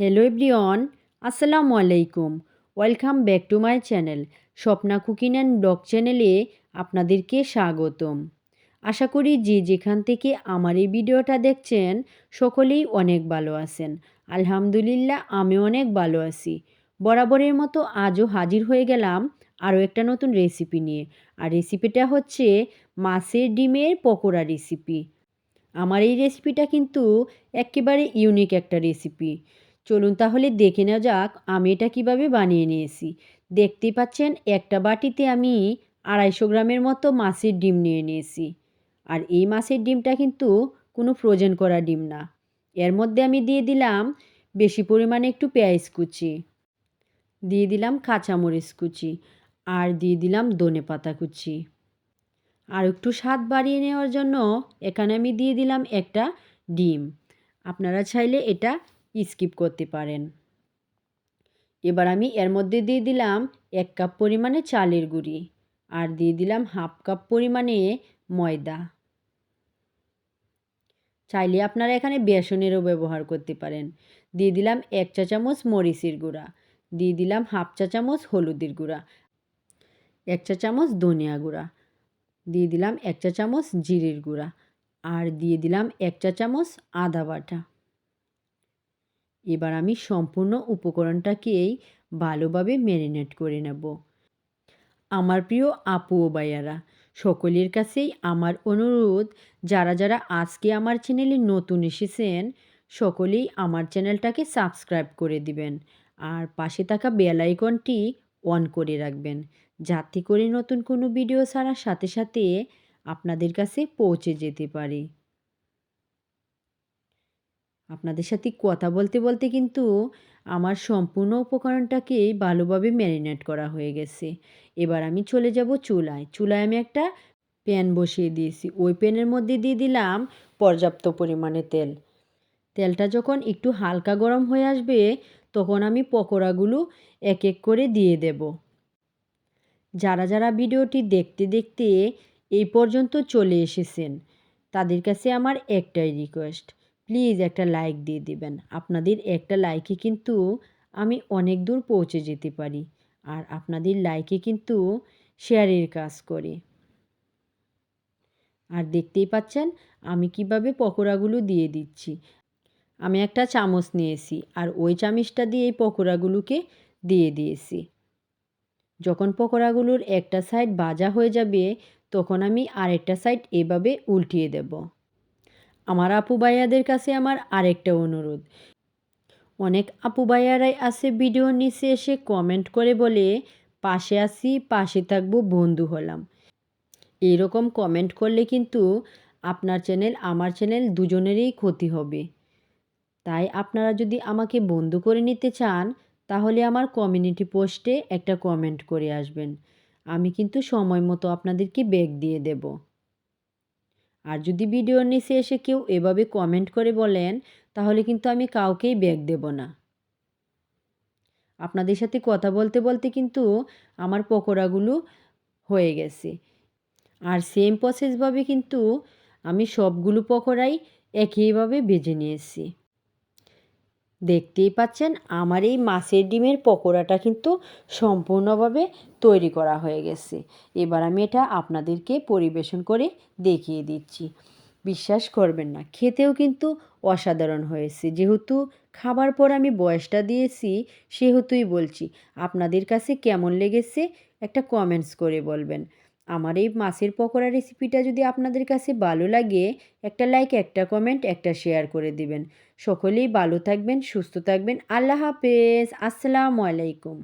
Hello everyone আসসালামু আলাইকুম welcome back to my channel Swapna cooking and blog চ্যানেলে আপনাদেরকে স্বাগতম। আশা করি যে যেখান থেকে আমার এই ভিডিওটা দেখছেন, সকলেই অনেক ভালো আছেন। আলহামদুলিল্লাহ, আমি অনেক ভালো আছি। বরাবরের মতো আজও হাজির হয়ে গেলাম আরও একটা নতুন রেসিপি নিয়ে। আর রেসিপিটা হচ্ছে মাছের ডিমের পকোড়া রেসিপি আমার এই রেসিপিটা কিন্তু একেবারে ইউনিক একটা রেসিপি চলুন তাহলে দেখে নেওয়া যাক আমি এটা কীভাবে বানিয়ে নিয়েছি। দেখতেই পাচ্ছেন, একটা বাটিতে আমি আড়াইশো গ্রামের মতো মাছের ডিম নিয়ে নিয়েছি। আর এই মাছের ডিমটা কিন্তু কোনো ফ্রোজেন করা ডিম না। এর মধ্যে আমি দিয়ে দিলাম বেশি পরিমাণে একটু পেঁয়াজ কুচি। দিয়ে দিলাম কাঁচামরিচ কুচি। আর দিয়ে দিলাম ধনে পাতা কুচি। আর একটু স্বাদ বাড়িয়ে নেওয়ার জন্য এখানে আমি দিয়ে দিলাম একটা ডিম। আপনারা চাইলে এটা স্কিপ করতে পারেন। এবার আমি এর মধ্যে দিয়ে দিলাম এক কাপ পরিমাণে চালের গুঁড়ি আর দিয়ে দিলাম হাফ কাপ পরিমাণে ময়দা। চাইলে আপনারা এখানে বেসনেরও ব্যবহার করতে পারেন। দিয়ে দিলাম এক চা চামচ মরিচের গুঁড়া, দিয়ে দিলাম হাফ চা চামচ হলুদের গুঁড়া, এক চা চামচ ধনিয়া গুঁড়া, দিয়ে দিলাম এক চা চামচ জিরের গুঁড়া আর দিয়ে দিলাম এক চা চামচ আদা বাটা। এবার আমি সম্পূর্ণ উপকরণটাকেই ভালোভাবে ম্যারিনেট করে নেব। আমার প্রিয় আপু ও ভাইয়ারা, সকলের কাছেই আমার অনুরোধ, যারা যারা আজকে আমার চ্যানেলে নতুন এসেছেন, সকলেই আমার চ্যানেলটাকে সাবস্ক্রাইব করে দিবেন আর পাশে থাকা বেল আইকনটি অন করে রাখবেন যাতে করে নতুন কোনো ভিডিও ছাড়ার সাথে সাথে আপনাদের কাছে পৌঁছে যেতে পারে। আপনাদের সাথে কথা বলতে বলতে কিন্তু আমার সম্পূর্ণ উপকরণটাকে ভালোভাবে ম্যারিনেট করা হয়ে গেছে। এবার আমি চলে যাব চুলায়। চুলায় আমি একটা প্যান বসিয়ে দিয়েছি। ওই প্যানের মধ্যে দিয়ে দিলাম পর্যাপ্ত পরিমাণে তেল। তেলটা যখন একটু হালকা গরম হয়ে আসবে, তখন আমি পকোড়াগুলো এক এক করে দিয়ে দেব। যারা যারা ভিডিওটি দেখতে দেখতে এই পর্যন্ত চলে এসেছেন, তাদের কাছে আমার একটাই রিকোয়েস্ট প্লিজ একটা লাইক দিয়ে দিবেন। আপনাদের একটা লাইকে কিন্তু আমি অনেক দূর পৌঁছে যেতে পারি আর আপনাদের লাইকে কিন্তু শেয়ারের কাজ করে। আর দেখতেই পাচ্ছেন আমি কীভাবে পকোড়াগুলো দিয়ে দিচ্ছি। আমি একটা চামচ নিয়েছি আর ওই চামচটা দিয়ে এই পকোড়াগুলোকে দিয়ে দিয়েছি। যখন পকোড়াগুলোর একটা সাইড ভাজা হয়ে যাবে তখন আমি আরেকটা সাইড এভাবে উল্টিয়ে দেব। আমার আপু ভাইয়াদের কাছে আমার আরেকটা অনুরোধ। অনেক আপু ভাইয়ারাই আছে ভিডিওর নিচে এসে কমেন্ট করে বলে, পাশে আসি পাশে থাকব, বন্ধু হলাম। এইরকম কমেন্ট করলে কিন্তু আপনার চ্যানেল আমার চ্যানেল দুজনেরই ক্ষতি হবে। তাই আপনারা যদি আমাকে বন্ধু করে নিতে চান, তাহলে আমার কমিউনিটি পোস্টে একটা কমেন্ট করে আসবেন। আমি কিন্তু সময় মতো আপনাদেরকে ব্যাগ দিয়ে দেব। আর যদি ভিডিওর নিচে এসে কেউ এভাবে কমেন্ট করে বলেন, তাহলে কিন্তু আমি কাউকেই ব্যাগ দেব না। আপনাদের সাথে কথা বলতে বলতে কিন্তু আমার পকোড়াগুলো হয়ে গেছে। আর সেম প্রসেসভাবে কিন্তু আমি সবগুলো পকোড়াই একইভাবে ভেজে নিয়েছি। দেখতেই পাচ্ছেন, আমার এই মাছের ডিমের পকোড়াটা কিন্তু সম্পূর্ণভাবে তৈরি করা হয়ে গেছে। এবার আমি এটা আপনাদেরকে পরিবেশন করে দেখিয়ে দিচ্ছি। বিশ্বাস করবেন না, খেতেও কিন্তু অসাধারণ হয়েছে। যেহেতু খাবার পর আমি বয়সটা দিয়েছি, সেহেতুই বলছি, আপনাদের কাছে কেমন লেগেছে একটা কমেন্টস করে বলবেন। আমার এই মাছের পকোড়া রেসিপিটা যদি আপনাদের কাছে ভালো লাগে, একটা লাইক একটা কমেন্ট একটা শেয়ার করে দিবেন। সকলেই ভালো থাকবেন, সুস্থ থাকবেন। আল্লাহ হাফেজ। আসসালামু আলাইকুম।